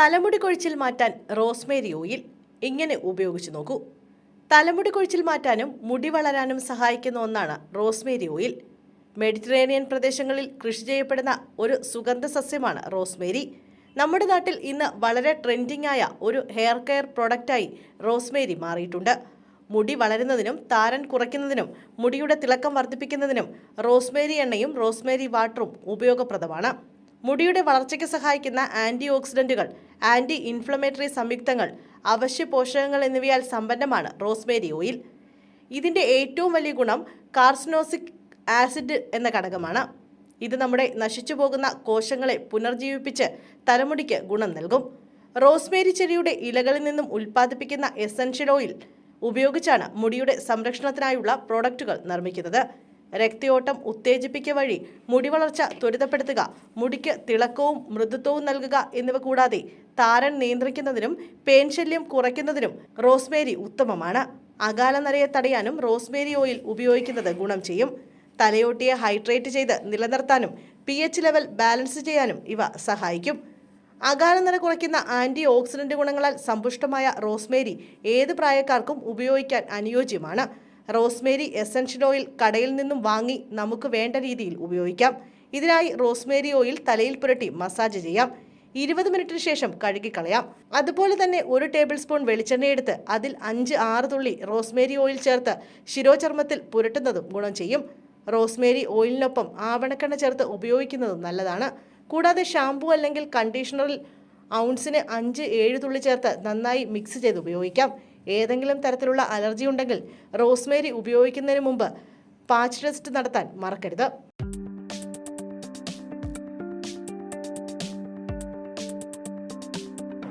തലമുടി കൊഴിച്ചിൽ മാറ്റാൻ റോസ്മേരി ഓയിൽ ഇങ്ങനെ ഉപയോഗിച്ചു നോക്കൂ. തലമുടി കൊഴിച്ചിൽ മാറ്റാനും മുടി വളരാനും സഹായിക്കുന്ന ഒന്നാണ് റോസ്മേരി ഓയിൽ. മെഡിറ്ററേനിയൻ പ്രദേശങ്ങളിൽ കൃഷി ചെയ്യപ്പെടുന്ന ഒരു സുഗന്ധ സസ്യമാണ് റോസ്മേരി. നമ്മുടെ നാട്ടിൽ ഇന്ന് വളരെ ട്രെൻഡിംഗ് ആയ ഒരു ഹെയർ കെയർ പ്രൊഡക്റ്റായി റോസ്മേരി മാറിയിട്ടുണ്ട്. മുടി വളരുന്നതിനും താരൻ കുറയ്ക്കുന്നതിനും മുടിയുടെ തിളക്കം വർദ്ധിപ്പിക്കുന്നതിനും റോസ്മേരി എണ്ണയും റോസ്മേരി വാട്ടറും ഉപയോഗപ്രദമാണ്. മുടിയുടെ വളർച്ചയ്ക്ക് സഹായിക്കുന്ന ആന്റി ഓക്സിഡന്റുകൾ ആന്റി ഇൻഫ്ലമേറ്ററി സംയുക്തങ്ങൾ അവശ്യ പോഷകങ്ങൾ എന്നിവയാൽ സമ്പന്നമാണ് റോസ്മേരി ഓയിൽ. ഇതിന്റെ ഏറ്റവും വലിയ ഗുണം കാർസിനോസിക് ആസിഡ് എന്ന ഘടകമാണ്. ഇത് നമ്മുടെ നശിച്ചു പോകുന്ന കോശങ്ങളെ പുനർജീവിപ്പിച്ച് തലമുടിക്ക് ഗുണം നൽകും. റോസ്മേരി ചെടിയുടെ ഇലകളിൽ നിന്നും ഉൽപ്പാദിപ്പിക്കുന്ന എസൻഷ്യൽ ഓയിൽ ഉപയോഗിച്ചാണ് മുടിയുടെ സംരക്ഷണത്തിനായുള്ള പ്രോഡക്റ്റുകൾ നിർമ്മിക്കുന്നത്. രക്തയോട്ടം ഉത്തേജിപ്പിക്കുക വഴി മുടി വളർച്ച ത്വരിതപ്പെടുത്തുക മുടിക്ക് തിളക്കവും മൃദുത്വവും നൽകുക എന്നിവ കൂടാതെ താരൻ നിയന്ത്രിക്കുന്നതിനും പേൻ ശല്യം കുറയ്ക്കുന്നതിനും റോസ്മേരി ഉത്തമമാണ്. അകാല നരയെ തടയാനും റോസ്മേരി ഓയിൽ ഉപയോഗിക്കുന്നത് ഗുണം ചെയ്യും. തലയോട്ടിയെ ഹൈഡ്രേറ്റ് ചെയ്ത് നിലനിർത്താനും പി എച്ച് ലെവൽ ബാലൻസ് ചെയ്യാനും ഇവ സഹായിക്കും. അകാലനിര കുറയ്ക്കുന്ന ആന്റി ഓക്സിഡന്റ് ഗുണങ്ങളാൽ സമ്പുഷ്ടമായ റോസ്മേരി ഏത് പ്രായക്കാർക്കും ഉപയോഗിക്കാൻ അനുയോജ്യമാണ്. റോസ്മേരി എസൻഷ്യൽ ഓയിൽ കടയിൽ നിന്നും വാങ്ങി നമുക്ക് വേണ്ട രീതിയിൽ ഉപയോഗിക്കാം. ഇതിനായി റോസ്മേരി ഓയിൽ തലയിൽ പുരട്ടി മസാജ് ചെയ്യാം. ഇരുപത് മിനിറ്റിന് ശേഷം കഴുകിക്കളയാം. അതുപോലെ തന്നെ ഒരു ടേബിൾ സ്പൂൺ വെളിച്ചെണ്ണയെടുത്ത് അതിൽ അഞ്ച് ആറ് തുള്ളി റോസ്മേരി ഓയിൽ ചേർത്ത് ശിരോചർമ്മത്തിൽ പുരട്ടുന്നതും ഗുണം ചെയ്യും. റോസ്മേരി ഓയിലിനൊപ്പം ആവണക്കെണ്ണ ചേർത്ത് ഉപയോഗിക്കുന്നതും നല്ലതാണ്. കൂടാതെ ഷാംപൂ അല്ലെങ്കിൽ കണ്ടീഷണറിൽ ഔൺസിന് അഞ്ച് ഏഴ് തുള്ളി ചേർത്ത് നന്നായി മിക്സ് ചെയ്ത് ഉപയോഗിക്കാം. ഏതെങ്കിലും തരത്തിലുള്ള അലർജി ഉണ്ടെങ്കിൽ റോസ്മേരി ഉപയോഗിക്കുന്നതിന് മുമ്പ് പാച്ച് ടെസ്റ്റ് നടത്താൻ മറക്കരുത്.